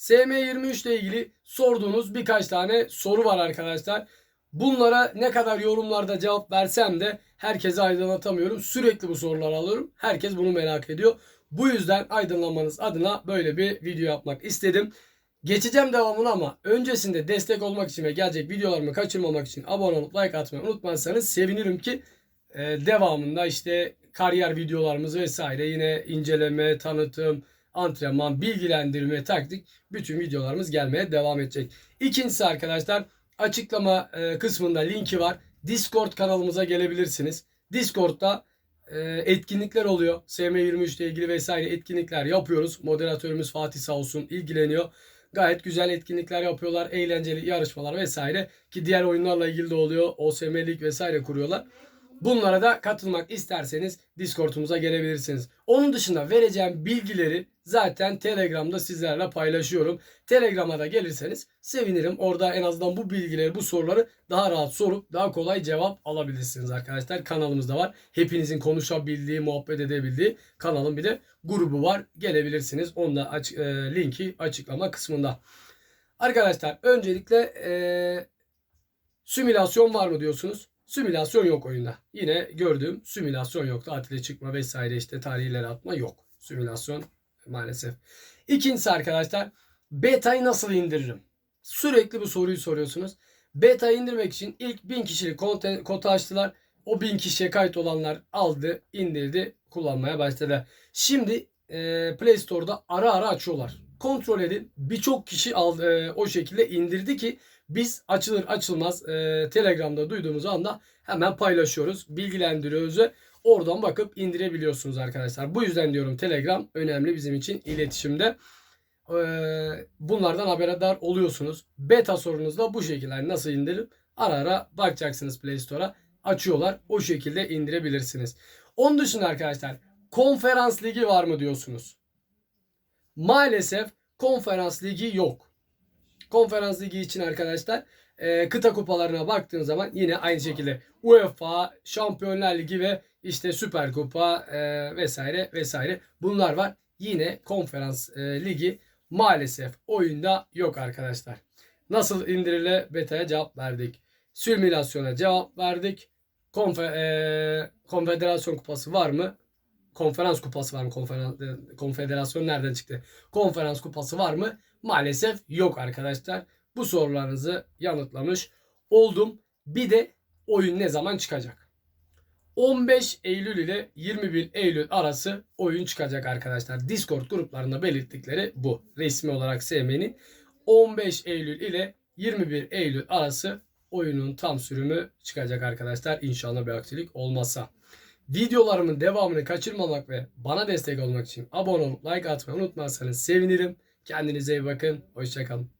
SM23 ile ilgili sorduğunuz birkaç tane soru var arkadaşlar. Bunlara ne kadar yorumlarda cevap versem de herkese aydınlatamıyorum. Sürekli bu soruları alıyorum. Herkes bunu merak ediyor. Bu yüzden aydınlanmanız adına böyle bir video yapmak istedim. Geçeceğim devamını ama öncesinde destek olmak için ve gelecek videolarımı kaçırmamak için abone olup like atmayı unutmazsanız sevinirim ki e, devamında işte kariyer videolarımız vesaire yine inceleme, tanıtım, antrenman, bilgilendirme, taktik bütün videolarımız gelmeye devam edecek. İkincisi arkadaşlar açıklama e, kısmında linki var. Discord kanalımıza gelebilirsiniz. Discord'da e, etkinlikler oluyor. SM23 ile ilgili vesaire etkinlikler yapıyoruz. Moderatörümüz Fatih sağ olsun ilgileniyor. Gayet güzel etkinlikler yapıyorlar. Eğlenceli yarışmalar vesaire. Ki diğer oyunlarla ilgili de oluyor. OSM Lig vesaire kuruyorlar. Bunlara da katılmak isterseniz Discord'umuza gelebilirsiniz. Onun dışında vereceğim bilgileri zaten Telegram'da sizlerle paylaşıyorum. Telegram'a da gelirseniz sevinirim. Orada en azından bu bilgileri, bu soruları daha rahat sorup daha kolay cevap alabilirsiniz arkadaşlar. Kanalımızda var. Hepinizin konuşabildiği, muhabbet edebildiği kanalın bir de grubu var. Gelebilirsiniz. Onun da aç- e, linki açıklama kısmında. Arkadaşlar öncelikle e, simülasyon var mı diyorsunuz? Simülasyon yok oyunda. Yine gördüğüm simülasyon yok. Tatile çıkma vesaire işte tarihleri atma yok. Simülasyon maalesef. İkincisi arkadaşlar beta'yı nasıl indiririm? Sürekli bu soruyu soruyorsunuz. Beta indirmek için ilk 1000 kişilik konten- kota açtılar. O 1000 kişiye kayıt olanlar aldı, indirdi, kullanmaya başladı. Şimdi e, Play Store'da ara ara açıyorlar. Kontrol edin. Birçok kişi aldı, e, o şekilde indirdi ki biz açılır açılmaz e, Telegram'da duyduğumuz anda hemen paylaşıyoruz, bilgilendiriyoruz ve oradan bakıp indirebiliyorsunuz arkadaşlar. Bu yüzden diyorum Telegram önemli bizim için iletişimde. E, bunlardan haberdar oluyorsunuz. Beta sorunuzda bu şekilde yani nasıl indirim ara ara bakacaksınız Play Store'a açıyorlar. O şekilde indirebilirsiniz. Onun dışında arkadaşlar konferans ligi var mı diyorsunuz. Maalesef konferans ligi yok. Konferans ligi için arkadaşlar e, kıta kupalarına baktığın zaman yine aynı şekilde UEFA, Şampiyonlar Ligi ve işte Süper Kupa e, vesaire vesaire bunlar var. Yine konferans e, ligi maalesef oyunda yok arkadaşlar. Nasıl indirile beta'ya cevap verdik. Simülasyona cevap verdik. Konfe, e, konfederasyon kupası var mı? Konferans kupası var mı? Konferans, konfederasyon nereden çıktı? Konferans kupası var mı? Maalesef yok arkadaşlar. Bu sorularınızı yanıtlamış oldum. Bir de oyun ne zaman çıkacak? 15 Eylül ile 21 Eylül arası oyun çıkacak arkadaşlar. Discord gruplarında belirttikleri bu. Resmi olarak SM'nin 15 Eylül ile 21 Eylül arası oyunun tam sürümü çıkacak arkadaşlar. İnşallah bir aksilik olmazsa. Videolarımın devamını kaçırmamak ve bana destek olmak için abone olup like atmayı unutmazsanız sevinirim. Kendinize iyi bakın. Hoşçakalın.